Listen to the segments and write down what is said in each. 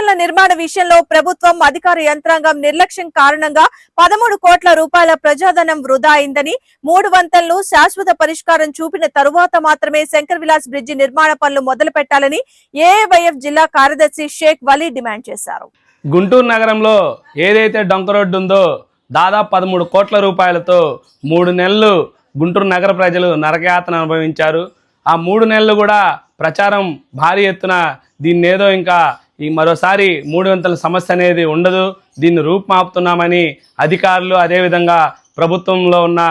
వంతెనల నిర్మాణ విషయంలో ప్రభుత్వం అధికార యంత్రాంగం నిర్లక్ష్యం కారణంగా పదమూడు కోట్ల రూపాయల ప్రజాధనం వృధా అయిందని మూడు వంతలను శాశ్వత పరిష్కారం చూపిన తరువాత మాత్రమే శంకర్ విలాస్ బ్రిడ్జి నిర్మాణ పనులు మొదలు పెట్టాలని ఏఐవైఎఫ్ జిల్లా కార్యదర్శి షేక్ వలీ డిమాండ్ చేశారు. గుంటూరు నగరంలో ఏదైతే డొంక రోడ్డు ఉందో దాదాపు పదమూడు కోట్ల రూపాయలతో మూడు నెలలు గుంటూరు నగర ప్రజలు నరకయాతన అనుభవించారు. ఆ మూడు నెలలు కూడా ప్రచారం భారీ ఎత్తున దీన్ని ఏదో ఇంకా ఈ మరోసారి మూడు వింతల సమస్య అనేది ఉండదు. దీన్ని రూపుమాపుతున్నామని అధికారులు అదేవిధంగా ప్రభుత్వంలో ఉన్న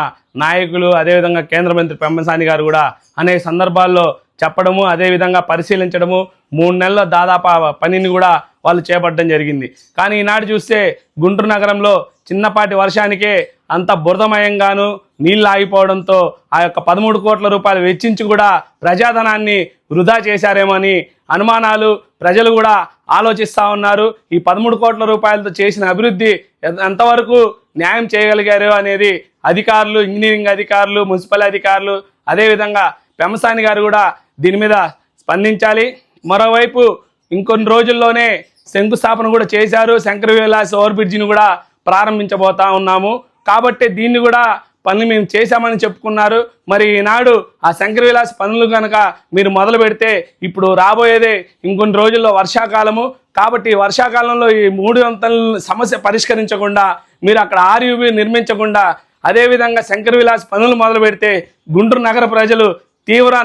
నాయకులు అదేవిధంగా కేంద్ర మంత్రి పెమ్మసాని గారు కూడా అనేక సందర్భాల్లో చెప్పడము అదేవిధంగా పరిశీలించడము మూడు నెలల దాదాపు పనిని కూడా వాళ్ళు చేపట్టడం జరిగింది. కానీ ఈనాడు చూస్తే గుంటూరు నగరంలో చిన్నపాటి వర్షానికే అంత బురదమయంగాను నీళ్ళు ఆగిపోవడంతో ఆ యొక్క పదమూడు కోట్ల రూపాయలు వెచ్చించి కూడా ప్రజాధనాన్ని వృధా చేశారేమో అని అనుమానాలు ప్రజలు కూడా ఆలోచిస్తూ ఉన్నారు. ఈ పదమూడు కోట్ల రూపాయలతో చేసిన అభివృద్ధి ఎంతవరకు న్యాయం చేయగలిగారు అనేది అధికారులు ఇంజనీరింగ్ అధికారులు మున్సిపల్ అధికారులు అదేవిధంగా పెమసాని గారు కూడా దీని మీద స్పందించాలి. మరోవైపు ఇంకొన్ని రోజుల్లోనే శంకుస్థాపన కూడా చేశారు. శంకర విలాస్ ఓవర్ బ్రిడ్జిని కూడా ప్రారంభించబోతా ఉన్నాము. కాబట్టి దీన్ని కూడా పనులు మేము చేశామని చెప్పుకున్నారు. మరి ఈనాడు ఆ శంకర విలాస్ పనులు కనుక మీరు మొదలు పెడితే ఇప్పుడు రాబోయేదే ఇంకొన్ని రోజుల్లో వర్షాకాలము. కాబట్టి వర్షాకాలంలో ఈ మూడు వంతల సమస్య పరిష్కరించకుండా మీరు అక్కడ ఆర్యుబి నిర్మించకుండా అదేవిధంగా శంకర విలాస్ పనులు మొదలు పెడితే గుంటూరు నగర ప్రజలు తీవ్ర